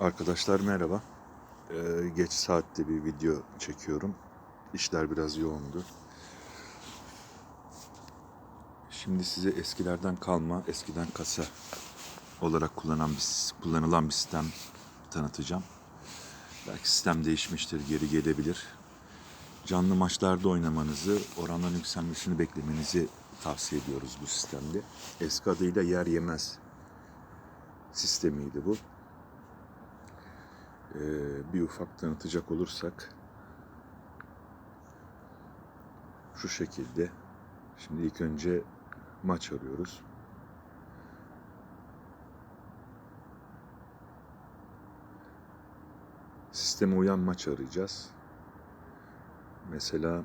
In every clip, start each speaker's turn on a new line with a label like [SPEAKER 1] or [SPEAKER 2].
[SPEAKER 1] Arkadaşlar merhaba. Ee, geç saatte bir video çekiyorum. İşler biraz yoğundu. Şimdi size eskilerden kalma, eskiden kasa olarak kullanan bir, kullanılan bir sistem tanıtacağım. Belki sistem değişmiştir, geri gelebilir. Canlı maçlarda oynamanızı, oranların yükselmesini beklemenizi tavsiye ediyoruz bu sistemde. Eski adıyla yer yemez sistemiydi bu. Ee, bir ufak tanıtacak olursak şu şekilde şimdi ilk önce maç arıyoruz. Sisteme uyan maç arayacağız. Mesela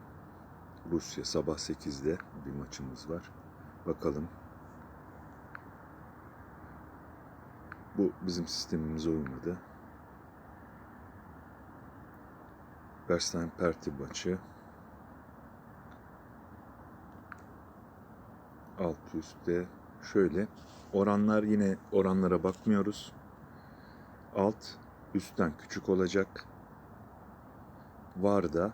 [SPEAKER 1] Rusya sabah 8'de bir maçımız var. Bakalım. Bu bizim sistemimize uymadı. Verstappen Perti maçı. Alt üstte şöyle oranlar yine oranlara bakmıyoruz. Alt üstten küçük olacak. Var da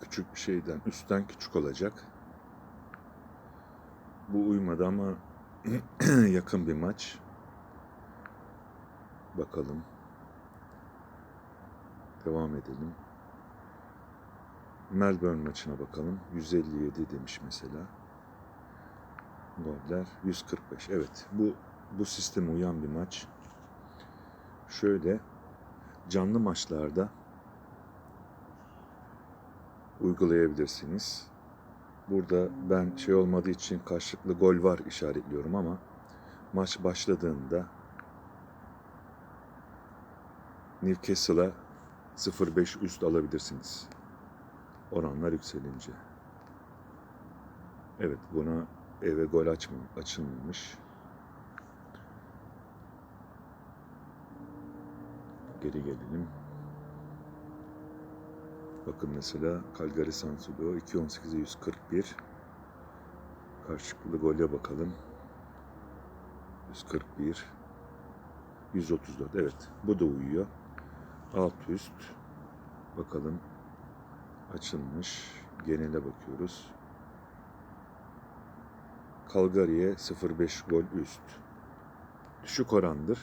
[SPEAKER 1] küçük bir şeyden üstten küçük olacak. Bu uymadı ama yakın bir maç. Bakalım. Devam edelim. Melbourne maçına bakalım. 157 demiş mesela. Goller 145. Evet bu bu sisteme uyan bir maç. Şöyle canlı maçlarda uygulayabilirsiniz. Burada ben şey olmadığı için karşılıklı gol var işaretliyorum ama maç başladığında Newcastle'a 0.5 üst alabilirsiniz. Oranlar yükselince. Evet buna eve gol açma, açılmamış. Geri gelelim. Bakın mesela Calgary Sansudo 2.18'e 141. Karşılıklı gole bakalım. 141. 134. Evet. Bu da uyuyor. Alt üst. Bakalım. Açılmış. Genele bakıyoruz. Calgary'e 0.5 gol üst. Düşük orandır.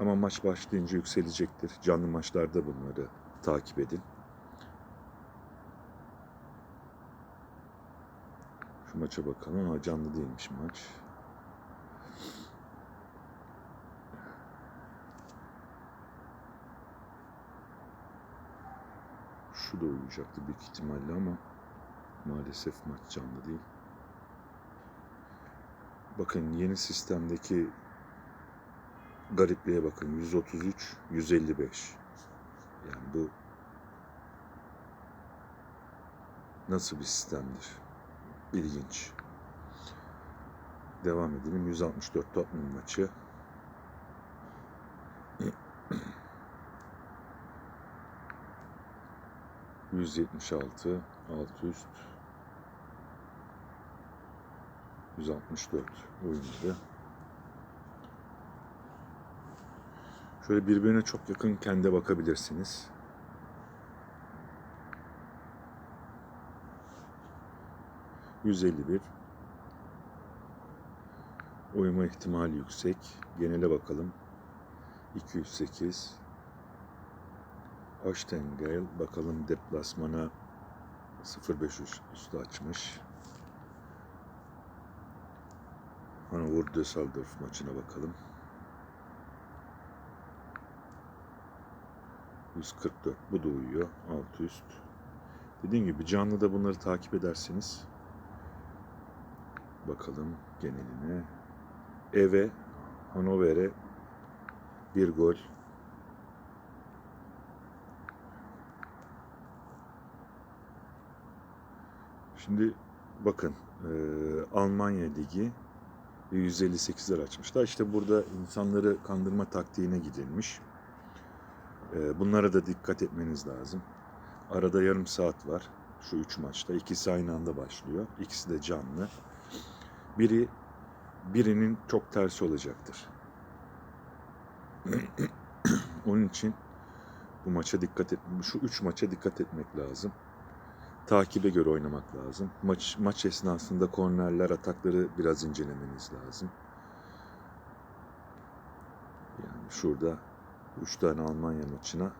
[SPEAKER 1] Ama maç başlayınca yükselecektir. Canlı maçlarda bunları takip edin. Maça bakalım ama canlı değilmiş maç. Şu da uyuyacaktı büyük ihtimalle ama maalesef maç canlı değil. Bakın yeni sistemdeki garipliğe bakın 133 155. Yani bu nasıl bir sistemdir? İlginç. Devam edelim. 164 Tottenham maçı. ...176, alt üst... ...164 oyuncu. Şöyle birbirine çok yakın kendi bakabilirsiniz. ...151... ...uyuma ihtimali yüksek. Genele bakalım. 208... Oştengel bakalım deplasmana 0.5 üstü açmış. Hannover Düsseldorf maçına bakalım. 144 bu da uyuyor. Alt üst. Dediğim gibi canlıda bunları takip edersiniz. Bakalım geneline. Eve Hannover'e bir gol Şimdi bakın e, Almanya Ligi 158'ler açmışlar. İşte burada insanları kandırma taktiğine gidilmiş. E, bunlara da dikkat etmeniz lazım. Arada yarım saat var. Şu üç maçta. ikisi aynı anda başlıyor. İkisi de canlı. Biri birinin çok tersi olacaktır. Onun için bu maça dikkat et, şu üç maça dikkat etmek lazım. Takibe göre oynamak lazım. Maç maç esnasında kornerler, atakları biraz incelemeniz lazım. Yani şurada üç tane Almanya maçına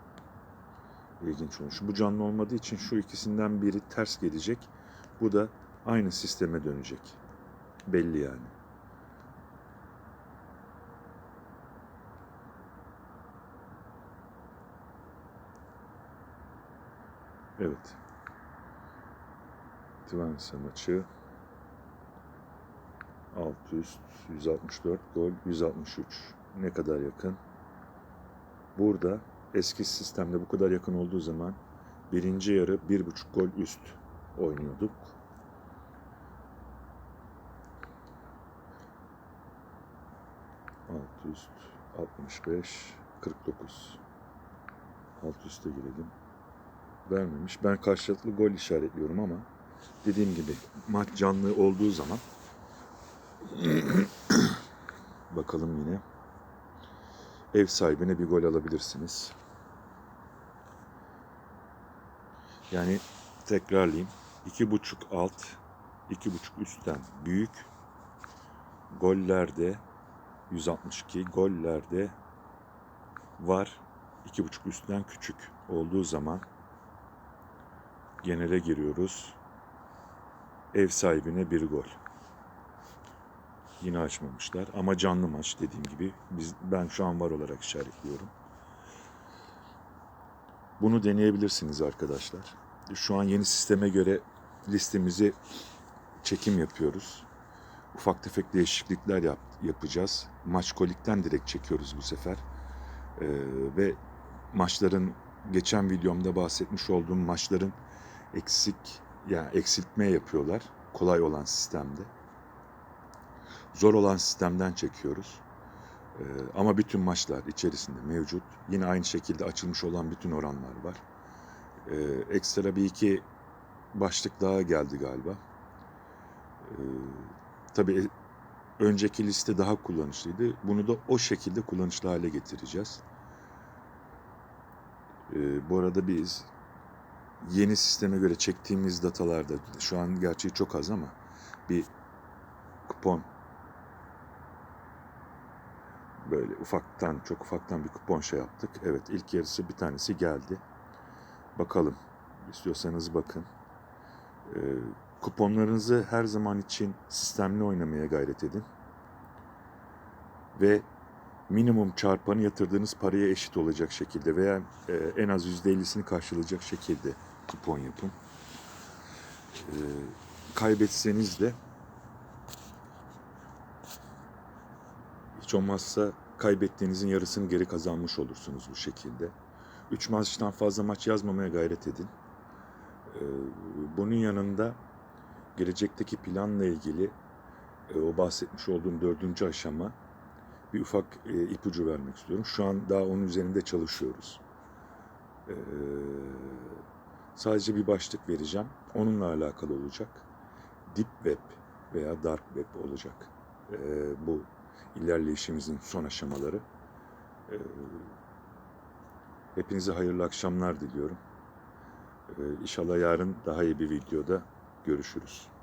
[SPEAKER 1] ilginç olmuş. Bu canlı olmadığı için şu ikisinden biri ters gelecek. Bu da aynı sisteme dönecek. Belli yani. Evet. Twente maçı. Alt üst 164 gol 163. Ne kadar yakın? Burada eski sistemde bu kadar yakın olduğu zaman birinci yarı bir buçuk gol üst oynuyorduk. Alt üst 65 49 alt üste girelim vermemiş. Ben karşılıklı gol işaretliyorum ama dediğim gibi maç canlı olduğu zaman bakalım yine ev sahibine bir gol alabilirsiniz. Yani tekrarlayayım. iki buçuk alt, iki buçuk üstten büyük. Gollerde 162, gollerde var iki buçuk üstten küçük olduğu zaman genele giriyoruz. Ev sahibine bir gol. Yine açmamışlar ama canlı maç dediğim gibi biz ben şu an var olarak işaretliyorum. Bunu deneyebilirsiniz arkadaşlar. Şu an yeni sisteme göre listemizi çekim yapıyoruz. Ufak tefek değişiklikler yap, yapacağız. Maç kolikten direkt çekiyoruz bu sefer. Ee, ve maçların geçen videomda bahsetmiş olduğum maçların eksik yani eksiltme yapıyorlar. Kolay olan sistemde. Zor olan sistemden çekiyoruz. Ee, ama bütün maçlar içerisinde mevcut. Yine aynı şekilde açılmış olan bütün oranlar var. Ee, ekstra bir iki başlık daha geldi galiba. Ee, tabii önceki liste daha kullanışlıydı. Bunu da o şekilde kullanışlı hale getireceğiz. Ee, bu arada biz yeni sisteme göre çektiğimiz datalarda şu an gerçeği çok az ama bir kupon böyle ufaktan çok ufaktan bir kupon şey yaptık. Evet ilk yarısı bir tanesi geldi. Bakalım istiyorsanız bakın. Ee, kuponlarınızı her zaman için sistemli oynamaya gayret edin. Ve minimum çarpanı yatırdığınız paraya eşit olacak şekilde veya e, en az %50'sini karşılayacak şekilde kupon yapın. E, kaybetseniz de hiç olmazsa kaybettiğinizin yarısını geri kazanmış olursunuz bu şekilde. 3 maçtan fazla maç yazmamaya gayret edin. E, bunun yanında gelecekteki planla ilgili e, o bahsetmiş olduğum dördüncü aşama bir ufak e, ipucu vermek istiyorum. Şu an daha onun üzerinde çalışıyoruz. E, sadece bir başlık vereceğim. Onunla alakalı olacak. Deep Web veya Dark Web olacak. E, bu ilerleyişimizin son aşamaları. E, hepinize hayırlı akşamlar diliyorum. E, inşallah yarın daha iyi bir videoda görüşürüz.